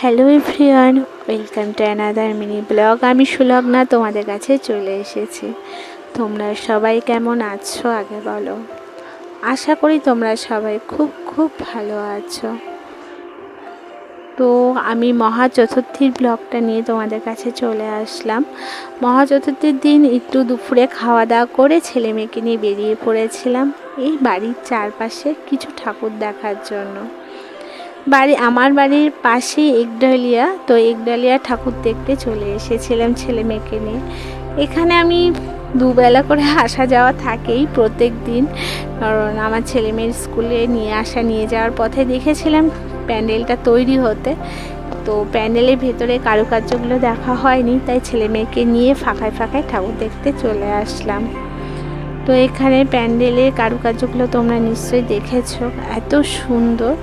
Hello everyone welcome to another mini blog আমি সুলগ্না তোমাদের কাছে চলে এসেছি। তোমরা সবাই কেমন আছো আগে বলো? আশা করি তোমরা সবাই খুব খুব ভালো আছো। তো আমি মহা চতুর্থীর ব্লগটা নিয়ে তোমাদের কাছে চলে আসলাম। মহা চতুর্থীর দিন একটু দুপুরে খাওয়া দাওয়া করে ছেলে মেয়েকে নিয়ে বেরিয়ে পড়েছিলাম। এই বাড়ির চারপাশে কিছু ঠাকুর দেখার জন্য। বাড়ি, আমার বাড়ির পাশে একডালিয়া। তো একডালিয়া ঠাকুর দেখতে চলে এসেছিলাম ছেলে মেয়েকে নিয়ে। এখানে আমি দুবেলা করে আসা যাওয়া থাকেই প্রত্যেক দিন। কারণ আমার ছেলে মেয়ের স্কুলে নিয়ে আসা, নিয়ে যাওয়ার পথে দেখেছিলাম প্যান্ডেলটা তৈরি হতে। তো প্যান্ডেলের ভেতরে কারুকার্যগুলো দেখা হয়নি, তাই ছেলে মেয়েকে নিয়ে ফাঁকায় ফাঁকায় ঠাকুর দেখতে চলে আসলাম। তো এখানে প্যান্ডেলের কারুকার্যগুলো তোমরা নিশ্চয়ই দেখেছ। এত সুন্দর।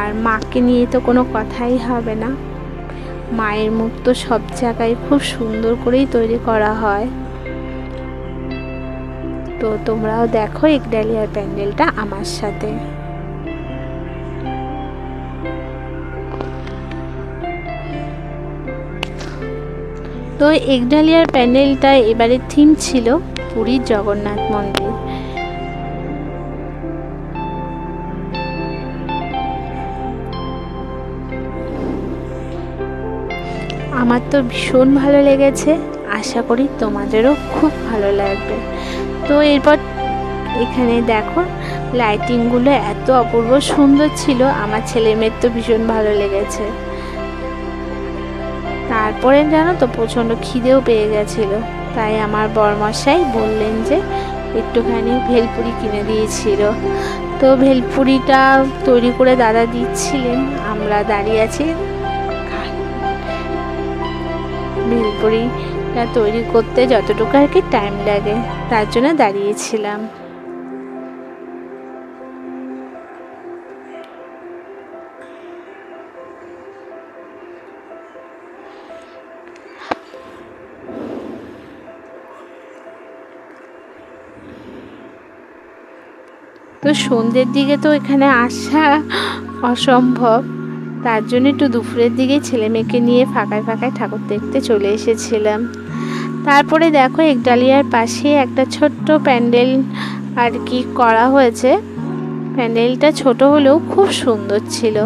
আর মাকে নিয়ে তো কোনো কথাই হবে না। মায়ের মুখ তো সব জায়গায় খুব সুন্দর করেই তৈরি করা হয়। তো তোমরাও দেখো এক ডালিয়ার প্যান্ডেলটা আমার সাথে। তো একডালিয়ার প্যান্ডেলটা এবারে থিম ছিল পুরীর জগন্নাথ মন্দির। আমার তো ভীষণ ভালো লেগেছে। আশা করি তোমাদেরও খুব ভালো লাগবে। তো এরপর এখানে দেখো লাইটিংগুলো এত অপূর্ব সুন্দর ছিল, আমার ছেলে মেয়ের তো ভীষণ ভালো লেগেছে। তারপরে জানো তো, প্রচণ্ড খিদেও পেয়ে গেছিল। তাই আমার বরমশাই বললেন যে, একটুখানি ভেলপুরি কিনে দিয়েছিল। তো ভেলপুরিটা তৈরি করে দাদা দিচ্ছিলেন, আমরা দাঁড়িয়ে আছি ভেলপুরিটা তৈরি করতে যতটুকু আর কি টাইম লাগে, তার জন্য দাঁড়িয়েছিলাম। তো সন্ধ্যের দিকে তো এখানে আসা অসম্ভব। তার জন্য একটু দুপুরের দিকে ছেলে মেয়েকে নিয়ে ফাঁকায় ফাঁকায় ঠাকুর দেখতে চলে এসেছিলাম। তারপরে দেখো একডালিয়ার পাশে একটা ছোট্ট প্যান্ডেল আর কি করা হয়েছে। প্যান্ডেলটা ছোট হলেও খুব সুন্দর ছিল।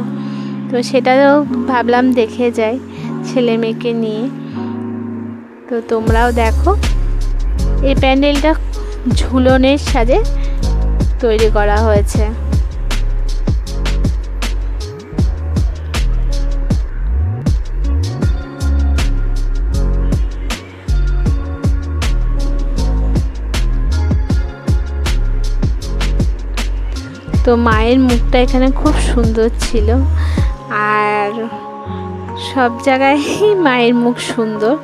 তো সেটাও ভাবলাম দেখে যাই ছেলে মেয়েকে নিয়ে। তো তোমরাও দেখো, এই প্যান্ডেলটা ঝুলনের সাজে তৈরি করা হয়েছে। তো মায়ের মুখটা এখানে খুব সুন্দর ছিল। আর সব জায়গায় মায়ের মুখ সুন্দর।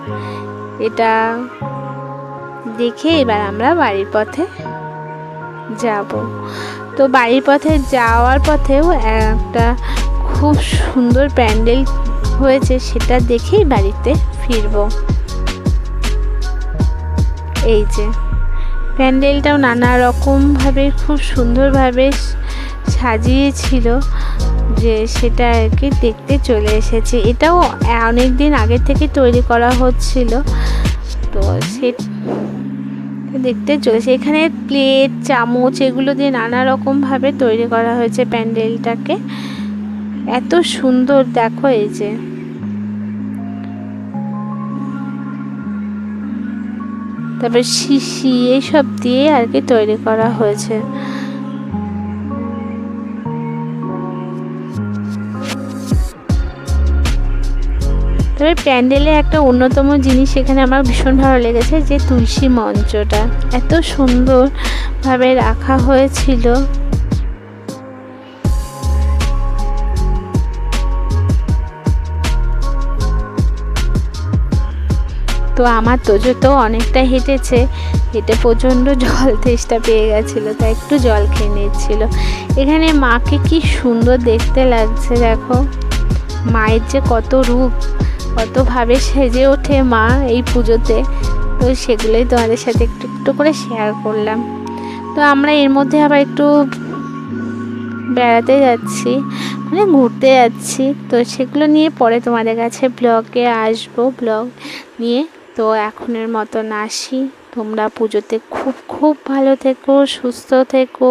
এটা দেখে এবার আমরা বাড়ির পথে যাব। তো বাড়ির পথে যাওয়ার পথেও একটা খুব সুন্দর প্যান্ডেল হয়েছে, সেটা দেখেই বাড়িতে ফিরব। এই যে, প্যান্ডেলটাও নানা রকমভাবে, খুব সুন্দরভাবে সাজিয়েছিল যে সেটা আর কি দেখতে চলে এসেছে। এটাও অনেক দিন আগে থেকে তৈরি করা হচ্ছিল। তো সে দেখতে চলেছে এখানে প্লেট, চামচ এগুলো দিয়ে নানা রকমভাবে তৈরি করা হয়েছে প্যান্ডেলটাকে। এত সুন্দর, দেখো এই যে। তারপর শিশি, এইসব দিয়ে আর কি তৈরি করা হয়েছে। তবে প্যান্ডেলে একটা অন্যতম জিনিস এখানে আমার ভীষণ ভালো লেগেছে, যে তুলসী মঞ্চটা। এত সুন্দরভাবে রাখা হয়েছিল। তো আমার তোজো তো অনেকটা হেঁটেছে, হেঁটে প্রচণ্ড জল তেষ্টা পেয়ে গেছিল, তাই একটু জল খেয়ে নিচ্ছিল। এখানে মাকে কি সুন্দর দেখতে লাগছে, দেখো। মায়ের যে কত রূপ। কতভাবে সেজে ওঠে মা এই পুজোতে। তো সেগুলোই তোমাদের সাথে একটু একটু করে শেয়ার করলাম। তো আমরা এর মধ্যে আবার একটু বেড়াতে যাচ্ছি মানে ঘুরতে যাচ্ছি। তো সেগুলো নিয়ে পরে তোমাদের কাছে ব্লগে আসব ব্লগ নিয়ে। তো এখনের মতন আসি। তোমরা পুজোতে খুব খুব ভালো থেকো, সুস্থ থেকো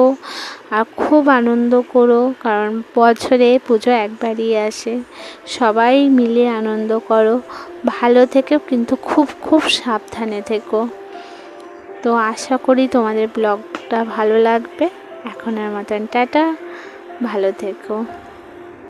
আর খুব আনন্দ করো, কারণ বছরে পুজো একবারই আসে। সবাই মিলে আনন্দ করো, ভালো থেকেও কিন্তু খুব খুব সাবধানে থেকো। তো আশা করি তোমাদের ব্লগটা ভালো লাগবে। এখনের মতন টাটা, ভালো থেকো।